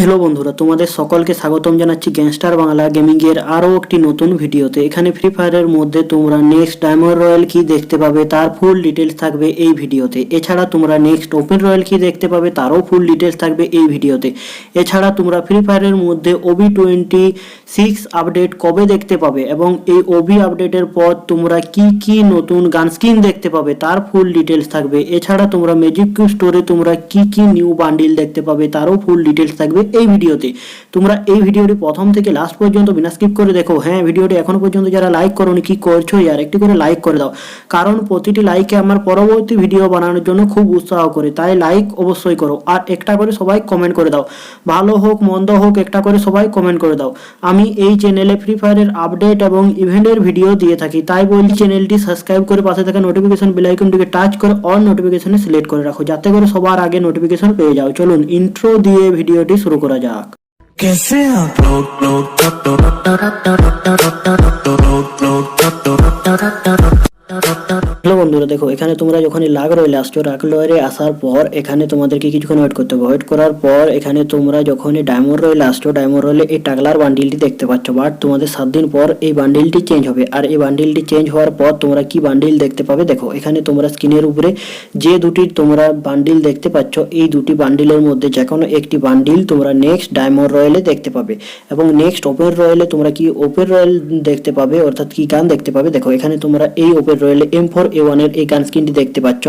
Hello বন্ধুরা, তোমাদের সকলকে স্বাগতম জানাচ্ছি গ্যাংস্টার বাংলা গেমিং এর আরও একটি নতুন ভিডিওতে। এখানে ফ্রি ফায়ারের মধ্যে তোমরা নেক্সট ডায়মন্ড রয়্যাল কি দেখতে পাবে তার ফুল ডিটেলস থাকবে এই ভিডিওতে। এছাড়া তোমরা নেক্সট ওপেন রয়্যাল কি দেখতে পাবে তারও ফুল ডিটেলস থাকবে এই ভিডিওতে। এছাড়া তোমরা ফ্রি ফায়ারের মধ্যে ওবি টোয়েন্টি সিক্স আপডেট কবে দেখতে পাবে এবং এই ওবি আপডেটের পর তোমরা কি কি নতুন গান স্কিন দেখতে পাবে তার ফুল ডিটেলস থাকবে। এছাড়া তোমরা ম্যাজিক স্টোরে তোমরা কি কি নিউ বান্ডিল দেখতে পাবে তারও ফুল ডিটেলস থাকবে এই ভিডিওতে। তোমরা এই ভিডিওটি প্রথম থেকে লাস্ট পর্যন্ত বিনা স্কিপ করে দেখো। হ্যাঁ ভিডিওটি এখনও পর্যন্ত যারা লাইক করোনি, কি করছ আর একটি করে লাইক করে দাও। কারণ প্রতিটি লাইকে আমার পরবর্তী ভিডিও বানানোর জন্য খুব উৎসাহ করে। তাই লাইক অবশ্যই করো। আর একটা করে সবাই কমেন্ট করে দাও। ভালো হোক, মন্দ হোক, একটা করে সবাই কমেন্ট করে দাও। আমি এই চ্যানেলে ফ্রি ফায়ারের আপডেট এবং ইভেন্টের ভিডিও দিয়ে থাকি। তাই বলি চ্যানেলটি সাবস্ক্রাইব করে পাশে থাকা নোটিফিকেশন বেল আইকনটিকে টাচ করে অল নোটিফিকেশনে সিলেক্ট করে রাখো। যাতে করে সবার আগে নোটিফিকেশন পেয়ে যাও। চলুন ইন্ট্রো দিয়ে ভিডিওটি শুরু করা যাক कैसे आप लोग लोग হ্যালো বন্ধুরা, দেখো, এখানে তোমরা যখন লাগ রয়েলে আসছো রাগ লয়ারে আসার পর এখানে তোমাদেরকে কিছুক্ষণ ওয়েট করতে হবে। ওয়েট করার পর এখানে তোমরা যখন ডায়মন্ড রয়েলে আসছো ডায়মন্ড রয়েলে এই টাগলার বান্ডিলটি দেখতে পাচ্ছ। বাট তোমাদের সাত দিন পর এই বান্ডিলটি চেঞ্জ হবে। আর এই বান্ডিলটি চেঞ্জ হওয়ার পর তোমরা কি বান্ডিল দেখতে পাবে? দেখো, এখানে তোমরা স্ক্রিনের উপরে যে দুটি তোমরা বান্ডিল দেখতে পাচ্ছ, এই দুটি বান্ডিলের মধ্যে যে কোনো একটি বান্ডিল তোমরা নেক্সট ডায়মন্ড রয়েলে দেখতে পাবে। এবং নেক্সট ওপেন রয়েলে তোমরা কি ওপেন রয়েল দেখতে পাবে? অর্থাৎ কি গান দেখতে পাবে? দেখো, এখানে তোমরা এই ওপেন রয়েলে এম ফোর এ ওয়ানের এই গান স্ক্রিনটি দেখতে পাচ্ছ।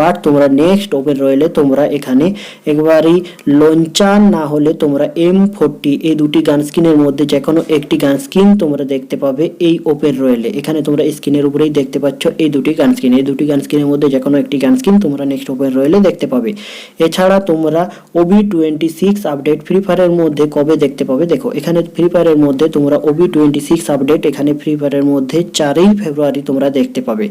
বাট তোমরা নেক্সট ওপেন রয়েলে তোমরা এখানে একবারই লঞ্চার না হলে তোমরা এম ফোরটি এই দুটি গান স্ক্রিনের মধ্যে যে কোনো একটি গান স্ক্রিন তোমরা দেখতে পাবে এই ওপেন রয়েলে এখানে তোমরা স্ক্রিনের উপরেই দেখতে পাচ্ছ এই দুটি গান স্ক্রিন এই দুটি গান স্ক্রিনের মধ্যে যে কোনো একটি গান স্ক্রিন তোমরা নেক্সট ওপেন রয়েলে দেখতে পাবে। এছাড়া তোমরা OB twenty six update Free ফায়ারের মধ্যে কবে দেখতে পাবে? দেখো, এখানে ফ্রি ফায়ারের মধ্যে তোমরা ওবি টোয়েন্টি সিক্স আপডেট এখানে ফ্রি ফায়ারের মধ্যে চারই ফেব্রুয়ারি তোমরা দেখতে পাবে।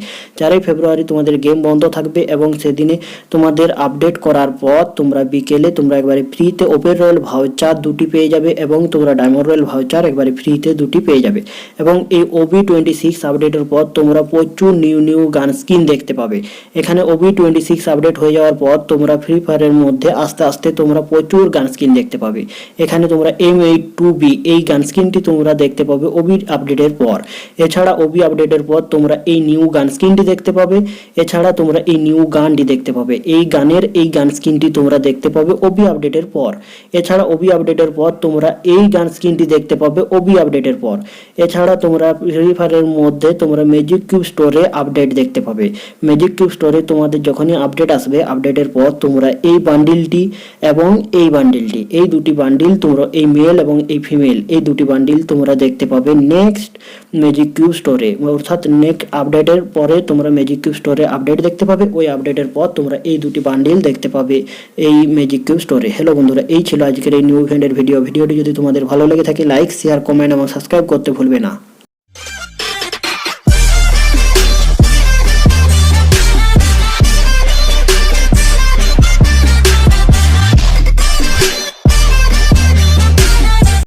চারই ফেব্রুয়ারি তোমাদের গেম বন্ধ থাকবে এবং সেদিনে তোমাদের আপডেট করার পর তোমরা বিকেলে তোমরা একবারে ফ্রিতে ওপেন রয়েল ভাউচার দুটি পেয়ে যাবে এবং তোমরা ডায়মন্ড রয়েল ভাউচার একবারে ফ্রিতে দুটি পেয়ে যাবে। এবং এই ওবি টোয়েন্টি সিক্স আপডেটের পর তোমরা প্রচুর নিউ নিউ গান স্কিন দেখতে পাবে। এখানে ওবি টোয়েন্টি সিক্স আপডেট হয়ে যাওয়ার পর তোমরা ফ্রি ফায়ারের মধ্যে আস্তে আস্তে তোমরা প্রচুর গান স্কিন দেখতে পাবে। এখানে তোমরা এম এইট টু বি এই গান স্কিনটি তোমরা দেখতে পাবে ওবি আপডেটের পর। এছাড়া ওবি আপডেটের পর তোমরা এই নিউ গান স্কিনটি দেখতে পাবে। এছাড়া তোমরা এই নিউ গানটি দেখতে পাবে। এই গানের, এই গান স্কিনটি তোমরা দেখতে পাবে ওবি আপডেটের পর। এছাড়া ওবি আপডেটের পর তোমরা এই গান স্কিনটি দেখতে পাবে ওবি আপডেটের পর। এছাড়া তোমরা ফ্রি ফায়ারের মধ্যে তোমরা ম্যাজিক কিউব স্টোরে আপডেট দেখতে পাবে। ম্যাজিক কিউব স্টোরে তোমাদের যখনই আপডেট আসবে আপডেটের পর তোমরা এই বান্ডিলটি এবং এই বান্ডিলটি এই দুটি বান্ডিল তোমরা এই মেল এবং এই ফিমেল এই দুটি বান্ডিল তোমরা দেখতে পাবে নেক্সট ম্যাজিক কিউব স্টোরে অর্থাৎ নেক্সট আপডেটের পরে তোমরা ম্যাজিক কিউব স্টোরে আপডেট দেখতে পাবে। ওই আপডেটের পর তোমরা এই দুটি বান্ডিল দেখতে পাবে এই ম্যাজিক কিউব স্টোরে হ্যালো বন্ধুরা, এই ছিল আজকের এই নিউ ইভেন্টের ভিডিও ভিডিওটি যদি তোমাদের ভালো লেগে থাকে লাইক শেয়ার কমেন্ট এবং সাবস্ক্রাইব করতে ভুলবে না।